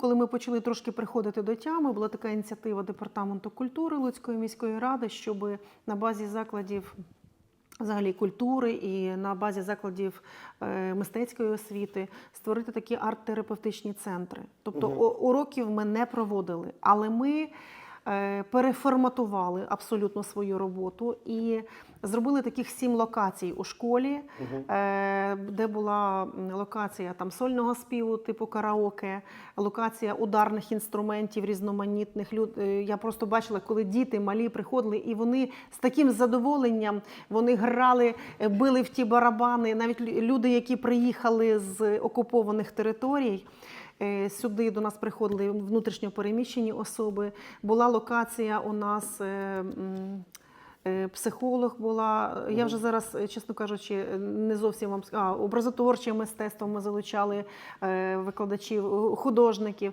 Коли ми почали трошки приходити до тями, була така ініціатива департаменту культури Луцької міської ради, щоб на базі закладів. Взагалі культури і на базі закладів е, мистецької освіти створити такі арт-терапевтичні центри. Тобто угу. уроків ми не проводили, але ми переформатували абсолютно свою роботу і зробили таких сім локацій у школі, е, де була локація там сольного співу, типу караоке, локація ударних інструментів різноманітних. Люд- е, Я просто бачила, коли діти малі приходили, і вони з таким задоволенням вони грали, е, били в ті барабани. Навіть люди, які приїхали з окупованих територій. Е, Сюди до нас приходили внутрішньо переміщені особи. Була локація у нас. е, Е, Психолог була. Я вже зараз, чесно кажучи, не зовсім вам а, образотворче мистецтво ми залучали викладачів, художників.